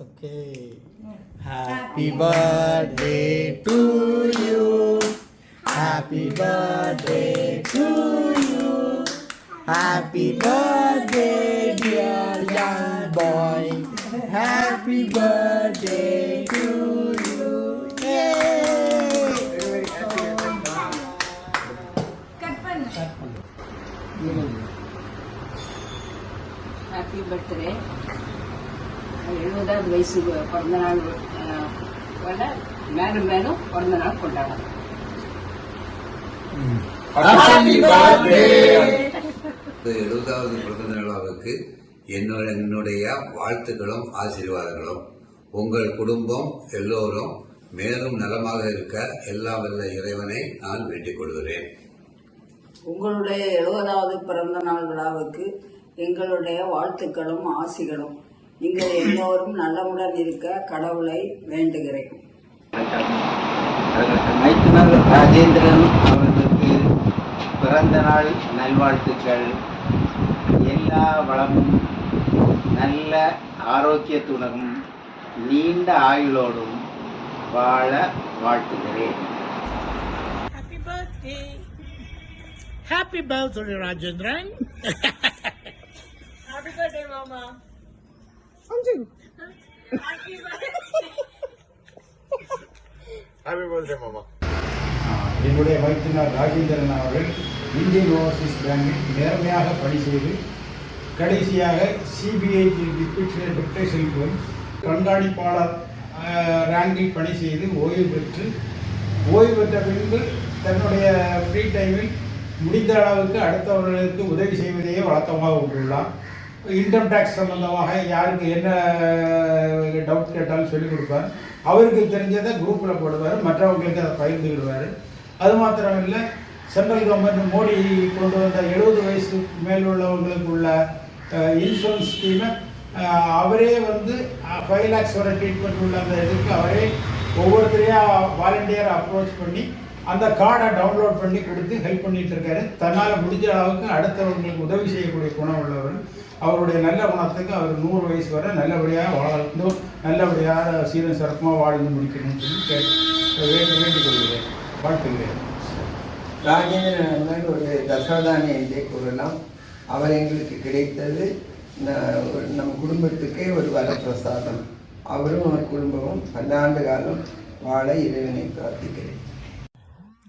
Okay. Happy birthday to you. Happy birthday to you. Happy birthday, dear young boy. Happy birthday to you. Yay! Happy birthday. Birthday எழுபதாவது வயசு பிறந்த நாள் மேலும் மேலும் பிறந்த நாள் கொண்டாடலாம். எழுபதாவது பிறந்த விழாவுக்கு என்னோட என்னுடைய வாழ்த்துக்களும் ஆசீர்வாதங்களும். உங்கள் குடும்பம் எல்லோரும் மேலும் நலமாக இருக்க எல்லா வல்ல இறைவனை நான் வேண்டிக் கொள்கிறேன். உங்களுடைய எழுபதாவது பிறந்த நாள் விழாவுக்கு எங்களுடைய வாழ்த்துக்களும் ஆசிகளும் நீங்கள் எல்லோரும் நலமுடன் இருக்க கடவுளை வேண்டுகிறேன். மைத்துனர் ராஜேந்திரன் அவர்களுக்கு பிறந்த நாள் நல்வாழ்த்துக்கள். எல்லா வளமும் நல்ல ஆரோக்கியத்துடனும் நீண்ட ஆயுளோடும் வாழ வாழ்த்துகிறேன். Happy birthday. Happy birthday, Rajendran. Happy birthday, Mama. என்னுடைய மைத்தினர் ராஜேந்திரன் அவர்கள் இந்தியன் ஓவர்சீஸ் பேங்கில் நேர்மையாக பணி செய்து கடைசியாக சிபிஐ டிப்டேஷன் போய் கண்காணிப்பாளர் ரேங்கில் பணி செய்து ஓய்வு பெற்று ஓய்வு பெற்ற பின்பு தன்னுடைய ஃப்ரீ டைமில் முடிந்த அளவுக்கு அடுத்தவர்களுக்கு உதவி செய்வதையே வழக்கமாக கொண்டுள்ளார் இன்கம் டேக்ஸ் சம்மந்தமாக யாருக்கு என்ன டவுட் கேட்டாலும் சொல்லிக் கொடுப்பார். அவருக்கு தெரிஞ்சதை குரூப்பில் போடுவார் மற்றவங்களுக்கு அதை பகிர்ந்துக்கிடுவார். அது மாத்திரம் இல்லை சென்ட்ரல் கவர்மெண்ட் மோடி கொண்டு வந்த எழுபது வயசு மேல் உள்ளவங்களுக்கு உள்ள இன்சூரன்ஸ் ஸ்கீமை அவரே வந்து ஃபைவ் லேக்ஸ் வரை ட்ரீட்மெண்ட் உள்ள அந்த இதுக்கு அவரே ஒவ்வொருத்தரையாக வாலண்டியர் அப்ரோச் பண்ணி அந்த கார்டை டவுன்லோட் பண்ணி கொடுத்து ஹெல்ப் பண்ணிட்டு இருக்காரு. தன்னால் முடிஞ்ச அளவுக்கு அடுத்தவர்களுக்கு உதவி செய்யக்கூடிய குணம் உள்ளவர். அவருடைய நல்ல குணத்துக்கு அவர் நூறு வயசு வரை நல்லபடியாக வாழ்ந்து நல்லபடியாக சீரும் சிறப்பமாக வாழ்ந்து முடிக்கணும்னு சொல்லி கேட்டு வேண்டி வேண்டிக் கொள்கிறேன் வாழ்த்துகிறேன். ராஜேந்திரன் ஒரு தசாதானி என்றே கூறலாம். அவர் எங்களுக்கு கிடைத்தது நம் குடும்பத்துக்கே ஒரு வரப்பிரசாதம். அவரும் அவர் குடும்பமும் பல்லாண்டு காலம் வாழ இறைவனை பிரார்த்திக்கிறேன்.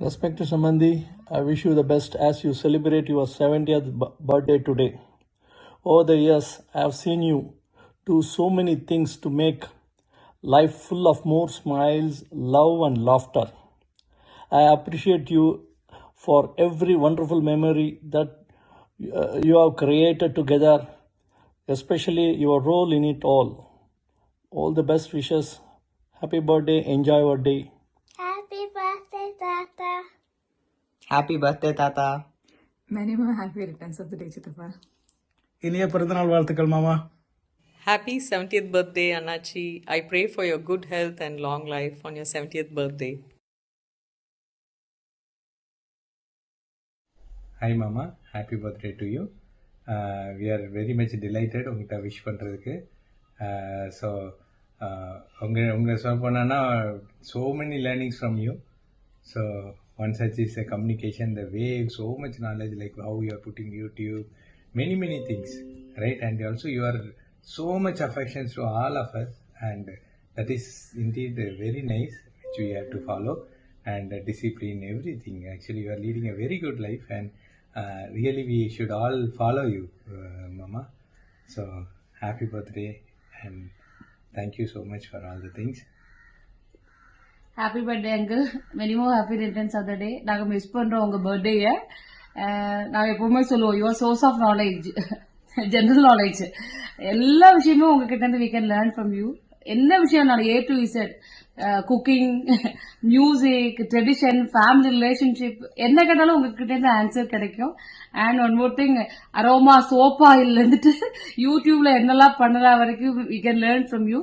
Respected Samandi, I wish you the best as you celebrate your 70th birthday today. Over the years, I have seen you do so many things to make life full of more smiles, love, and laughter. I appreciate you for every wonderful memory that uh, you have created together, especially your role in it all. All the best wishes. Happy birthday. Enjoy your day. Happy birthday தாத்தா Many more happy returns of the day, Chittappa. இனிய பிறந்தநாள் வாழ்த்துக்கள் மாமா Happy 70th birthday, Anachi. I pray for your good health and long life on your 70th birthday. ஹாய் மாமா happy birthday to you we are very much delighted உங்கள்கிட்ட wish பண்ணுறதுக்கு so உங்கள் உங்கள் சொல்ல போனோன்னா so many learnings from you So one such is the communication, the way so much knowledge, like how you are putting YouTube, many many things, right? And also you are so much affections to all of us, and that is indeed very nice, which we have to follow and discipline everything. Actually, you are leading a very good life, and uh, really we should all follow you, uh, Mama. So happy birthday and thank you so much for all the things. Happy birthday uncle many more happy returns of the day நாங்கள் miss பண்ணுறோம் உங்கள் பர்த்டேயை நாங்கள் எப்பவுமே சொல்லுவோம் your source of knowledge general knowledge எல்லா விஷயமும் உங்ககிட்ட இருந்து we can learn from you என்ன விஷயம்னாலும் A to Z cooking music tradition family relationship என்ன கேட்டாலும் உங்ககிட்ட இருந்து ஆன்சர் கிடைக்கும். And one more thing aroma soap oil இருந்துட்டு யூடியூப்ல என்னெல்லாம் பண்ணலாம் வரைக்கும் we can learn from you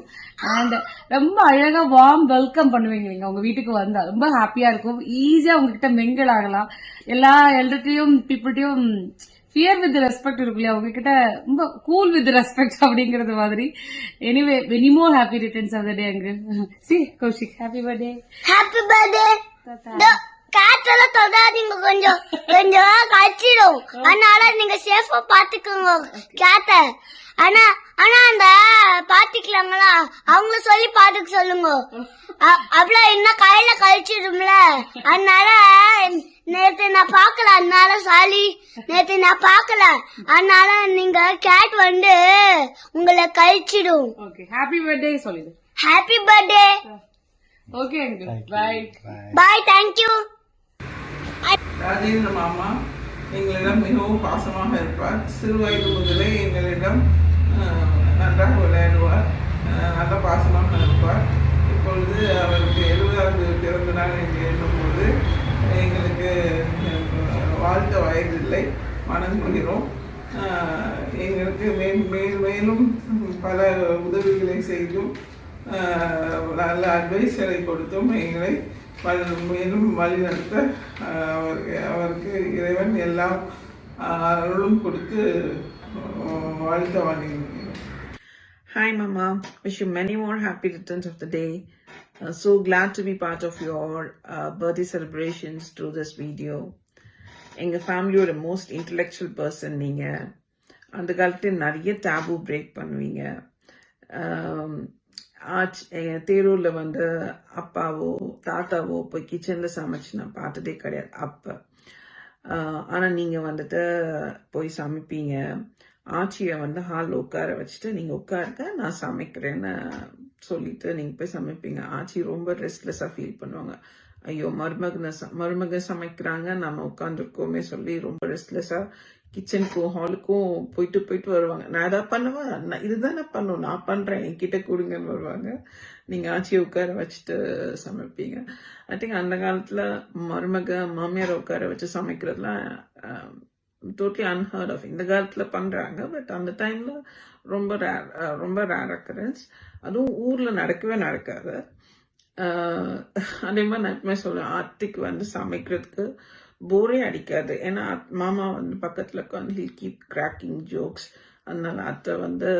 and ரொம்ப அழகா வார்ம் வெல்கம் பண்ணுவீங்க நீங்க உங்க வீட்டுக்கு வந்தா. ரொம்ப ஹாப்பியா இருக்கும். ஈஸியா உங்ககிட்ட மிங்கிள் ஆகலாம். எல்லா எல்டர்ட்டையும் பீப்புள்கிட்டையும் ஃபியர் வித் ரெஸ்பெக்ட் இருக்கு இல்லையா உங்ககிட்ட ரொம்ப கூல் வித் ரெஸ்பெக்ட் அப்படிங்கறது மாதிரி. Anyway many more happy returns of the day uncle C Kaushik happy birthday happy birthday காற்றெல்லாம் தொடாதீங்க கொஞ்சம். கொஞ்சம் கழிச்சிடும் அதனால நீங்க சேஃபா பாத்துக்கோங்க கேட்ட ஆனா ஆனா அந்த அவங்க சொல்லி பாத்துக்க சொல்லுங்க. அவ்வளவு இன்னும் கையில கழிச்சிடும்ல? அதனால நேத்து நான் பார்க்கல அதனால சாலி நேத்து நான் பார்க்கல. அதனால நீங்க கேட் வந்து உங்களை கழிச்சிடும். ஓகே ஹாப்பி பர்த்டே சொல்லிடு. Happy birthday okay uncle bye bye thank you Rajendra மாமா எங்களிடம் மிகவும் பாசமாக இருப்பார். சிறு வயது முதலே எங்களிடம் நன்றாக விளையாடுவார். நல்ல பாசமாக இருப்பார் இப்பொழுது அவருக்கு எழுபதாவது பிறந்த நாள் என்று எண்ணும்போது எங்களுக்கு வாழ்த்த வயதில்லை மனம் கொள்கிறோம் எங்களுக்கு மேல் மேல் மேலும் பல உதவிகளை செய்தும் நல்ல அட்வைஸரை கொடுத்தும் எங்களை மேலும் வழிநடத்த அவருக்கு அவருக்கு இறைவன் எல்லாம் அருளும் கொடுத்து வாழ்த்த வணங்குகிறேன் Hi, Mama. Wish you many more happy returns of the day. Uh, so glad to be part of your uh, birthday celebrations through this video. எங்க ஃபேமிலியோட மோஸ்ட் இன்டலெக்சுவல் பர்சன் நீங்கள் அந்த காலத்தில் நிறைய டேபு பிரேக் பண்ணுவீங்க ஆச் எங்க தேரூரில் வந்து அப்பாவோ தாத்தாவோ போய் கிச்சனில் சமைச்சு நான் பார்த்ததே கிடையாது அப்போ ஆனால் நீங்கள் வந்துட்டு போய் சமைப்பீங்க ஆச்சியை வந்து ஹாலில் உட்கார வச்சுட்டு நீங்கள் உட்காருங்க நான் சமைக்கிறேன்னு சொல்லிட்டு நீங்கள் போய் சமைப்பீங்க. ஆச்சி ரொம்ப ரெஸ்ட்லெஸ்ஸாக ஃபீல் பண்ணுவாங்க. ஐயோ மருமகனை ச- மருமக சமைக்கிறாங்க நம்ம உட்காந்துருக்கோமே சொல்லி ரொம்ப ரெஸ்ட்லெஸ்ஸாக கிச்சனுக்கும் ஹாலுக்கும் போயிட்டு போயிட்டு வருவாங்க. நான் எதாவது பண்ணுவேன் நான் இதுதானே பண்ணும். நான் பண்ணுறேன் என்கிட்ட கொடுங்கன்னு வருவாங்க. நீங்கள் ஆச்சியை உட்கார வச்சுட்டு சமைப்பீங்க. ஐ திங்க் அந்த காலத்தில் மருமக மாமியாரை உட்கார வச்சு சமைக்கிறதுலாம் டோட்டலி அன்ஹர்ட் ஆஃப் இந்த காலத்தில் பண்ணுறாங்க பட் அந்த டைமில் ரொம்ப ரேர் ரொம்ப ரேர் அக்கரன்ஸ் அதுவும் ஊரில் நடக்கவே நடக்காது. அதே மாதிரி நான் எப்பவுமே சொல்லுவேன் ஆர்த்திக்கு வந்து சமைக்கிறதுக்கு போரே அடிக்காது. ஏன்னா அத்- மாமா வந்து பக்கத்தில் உட்காந்து கீப் கிராக்கிங் ஜோக்ஸ் அதனால் அத்தை வந்து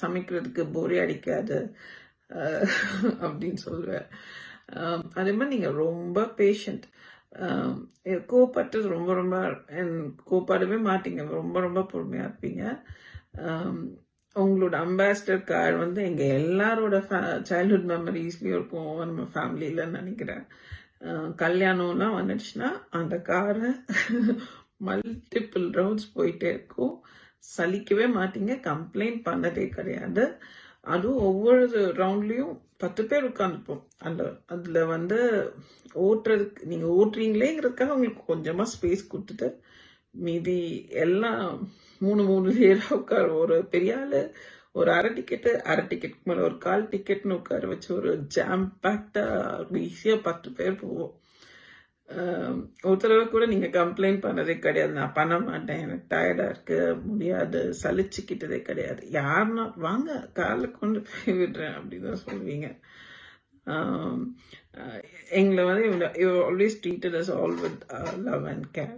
சமைக்கிறதுக்கு போரே அடிக்காது அப்படின்னு சொல்லுவேன். அதே மாதிரி நீங்கள் ரொம்ப பேஷண்ட் கோபப்பட்டு ரொம்ப ரொம்ப என் கோபப்படவே மாட்டீங்க. ரொம்ப ரொம்ப பொறுமையாக இருப்பீங்க. உங்களோட அம்பாசிடர் கார்டு வந்து எங்கள் எல்லாரோட சைல்ட்ஹுட் மெமரிஸ்லேயும் இருக்கும். நம்ம ஃபேமிலியில் நினைக்கிறேன். கல்யாணம்லாம் வந்துடுச்சுன்னா அந்த காரை மல்டிபிள் ரவுண்ட்ஸ் போயிட்டே இருக்கும். சலிக்கவே மாட்டீங்க. கம்ப்ளைண்ட் பண்ணதே கிடையாது. அதுவும் ஒவ்வொரு ரவுண்ட்லேயும் பத்து பேர் உட்காந்துப்போம் அந்த அதில் வந்து ஓட்டுறதுக்கு நீங்கள் ஓட்டுறீங்களேங்கிறதுக்காக உங்களுக்கு கொஞ்சமாக ஸ்பேஸ் கொடுத்துட்டு மீதி எல்லாம் மூணு மூணு பேராக உட்கார ஒரு பெரிய ஆள் ஒரு அரை டிக்கெட்டு அரை டிக்கெட் மேலே ஒரு கால் டிக்கெட்னு உட்கார வச்சு ஒரு ஜாம் பேக்டாக ஈஸியாக பத்து பேர் போவோம். ஒரு தடவை கூட நீங்கள் கம்ப்ளைண்ட் பண்ணதே கிடையாது. நான் பண்ண மாட்டேன். எனக்கு டயர்டாக இருக்கு. முடியாது. சலிச்சுக்கிட்டதே கிடையாது. யாருன்னா வாங்க காலில் கொண்டு போய் விடுறேன் அப்படின்னு தான் சொல்லுவீங்க எங்களை வந்து இவ்வளோ you always treated us all with love and care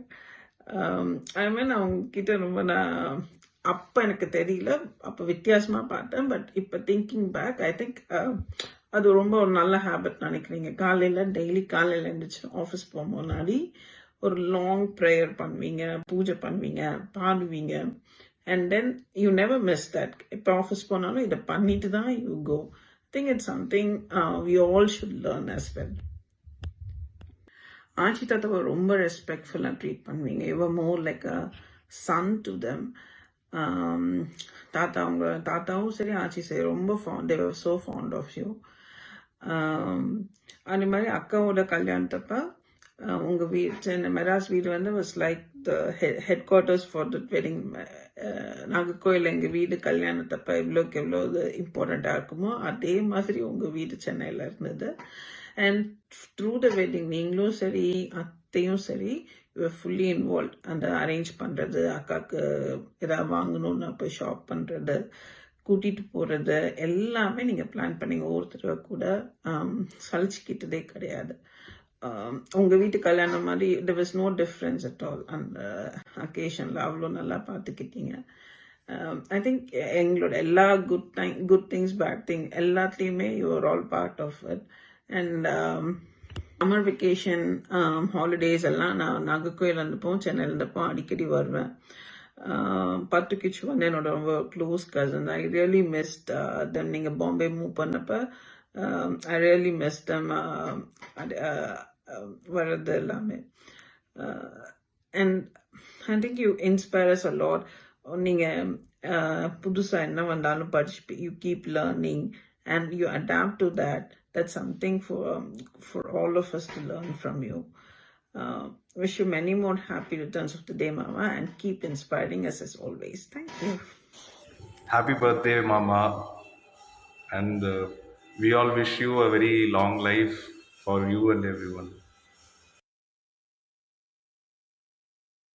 I mean அவங்க ரொம்ப நான் அப்போ எனக்கு தெரியல. அப்போ வித்தியாசமாக பார்த்தேன். பட் இப்போ திங்கிங் பேக் ஐ திங்க் அது ரொம்ப ஒரு நல்ல ஹேபிட் நினைக்கிறீங்க. காலையில் டெய்லி காலையில் எழுந்திரிச்சு ஆஃபீஸ் போக முன்னாடி ஒரு லாங் ப்ரேயர் பண்ணுவீங்க பூஜை பண்ணுவீங்க பாடுவீங்க. And then you never miss that இப்போ ஆஃபீஸ் போனாலும் இதை பண்ணிட்டு தான் you go think it's something we all should learn as well ஆச்சி தாத்தாவை ரொம்ப ரெஸ்பெக்ட்ஃபுல்லாக ட்ரீட் பண்ணுவீங்க. இவர் more like a son to them தாத்தா அவங்க தாத்தாவும் சரி ஆச்சி சரி ரொம்ப fond they were so fond of you அதே மாதிரி அக்காவோட கல்யாணத்தப்ப உங்கள் வீடு சென்னை மெராஸ் வீடு வந்து was like the headquarters for the wedding Nagercoil எங்கள் வீடு கல்யாணத்தப்ப எவ்வளோக்கு எவ்வளோ இது இம்பார்ட்டண்ட்டாக இருக்குமோ அதே மாதிரி உங்கள் வீடு சென்னையில் இருந்தது. அண்ட் த்ரூ த வெட்டிங் நீங்களும் சரி அத்தையும் சரி ஃபுல்லி இன்வால்வ் அந்த அரேஞ்ச் பண்ணுறது அக்காவுக்கு எதாவது வாங்கணும்னு போய் ஷாப் பண்ணுறது கூட்டிகிட்டு போகிறது எல்லாமே நீங்கள் பிளான் பண்ணி ஒவ்வொருத்தர கூட சலிச்சுக்கிட்டதே கிடையாது. உங்கள் வீட்டு கல்யாணம் மாதிரி there was no difference at all அந்த அக்கேஷனில் அவ்வளோ நல்லா பார்த்துக்கிட்டீங்க ஐ திங்க் எங்களோட எல்லா good time good things bad thing எல்லாத்துலேயுமே you are all part of it and summer vacation holidays எல்லாம் நான் நாகர்கோயில் இருந்தப்போ சென்னையில் இருந்தப்போ அடிக்கடி வருவேன். ஆஹ் பட்டு கிச்சு வந்து என்னோட ரொம்ப close cousin I really missed then நீங்கள் பாம்பே மூவ் பண்ணப்ப ஐ ரியலி மிஸ் தம் வர்றது எல்லாமே. And I think you inspires a lot நீங்கள் புதுசாக என்ன வந்தாலும் படிச்சு you keep learning and you adapt to that that's something for for all of us to learn from you Uh, wish you many more happy returns of the day, Mama, and keep inspiring us as always. Thank you. Happy birthday, Mama. And uh, we all wish you a very long life for you and everyone.